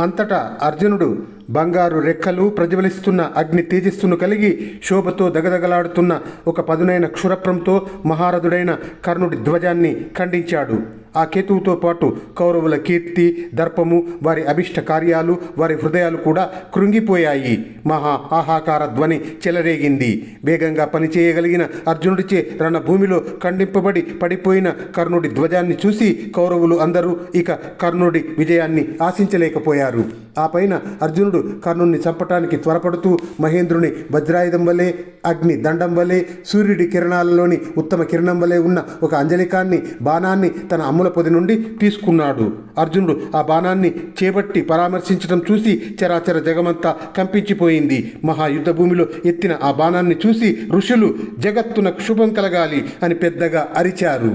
అంతటా అర్జునుడు బంగారు రెక్కలు ప్రజ్వలిస్తున్న అగ్ని తేజస్సును కలిగి శోభతో దగదగలాడుతున్న ఒక పదునైన క్షురప్రంతో మహారథుడైన కర్ణుడి ధ్వజాన్ని ఖండించాడు. ఆ కేతువుతో పాటు కౌరవుల కీర్తి దర్పము వారి అభిష్ట కార్యాలు వారి హృదయాలు కూడా కృంగిపోయాయి. మహా ఆహాకార ధ్వని చెలరేగింది. వేగంగా పనిచేయగలిగిన అర్జునుడిచే రణభూమిలో ఖండింపబడి పడిపోయిన కర్ణుడి ధ్వజాన్ని చూసి కౌరవులు అందరూ ఇక కర్ణుడి విజయాన్ని ఆశించలేకపోయారు. ఆ పైన అర్జునుడు కర్ణుణ్ణి చంపటానికి త్వరపడుతూ మహేంద్రుని వజ్రాయుధం వలె అగ్ని దండం వలె సూర్యుడి కిరణాలలోని ఉత్తమ కిరణం వలె ఉన్న ఒక అంజలికాన్ని బాణాన్ని తన అమ్ముల పొది నుండి తీసుకున్నాడు. అర్జునుడు ఆ బాణాన్ని చేపట్టి పరామర్శించడం చూసి చరాచర జగమంతా కంపించిపోయింది. మహాయుద్ధ భూమిలో ఎత్తిన ఆ బాణాన్ని చూసి ఋషులు జగత్తున శుభం కలగాలి అని పెద్దగా అరిచారు.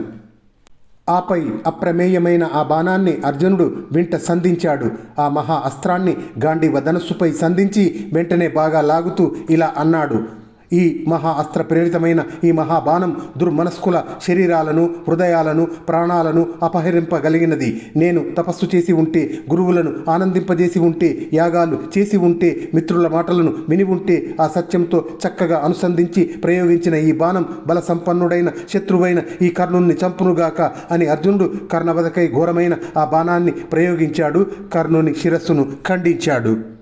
ఆపై అప్రమేయమైన ఆ బాణాన్ని అర్జునుడు వెంట సంధించాడు. ఆ మహా అస్త్రాన్ని గాంధీవ ధనస్సుపై సంధించి వెంటనే బాగా లాగుతూ ఇలా అన్నాడు. ఈ మహా అస్త్ర ప్రేరితమైన ఈ మహాబాణం దుర్మనస్కుల శరీరాలను హృదయాలను ప్రాణాలను అపహరింపగలిగినది. నేను తపస్సు చేసి ఉంటే గురువులను ఆనందింపజేసి ఉంటే యాగాలు చేసి ఉంటే మిత్రుల మాటలను విని ఉంటే ఆ సత్యంతో చక్కగా అనుసంధించి ప్రయోగించిన ఈ బాణం బల సంపన్నుడైన శత్రువైన ఈ కర్ణుణ్ణి చంపునుగాక అని అర్జునుడు కర్ణవదకై ఘోరమైన ఆ బాణాన్ని ప్రయోగించాడు. కర్ణుని శిరస్సును ఖండించాడు.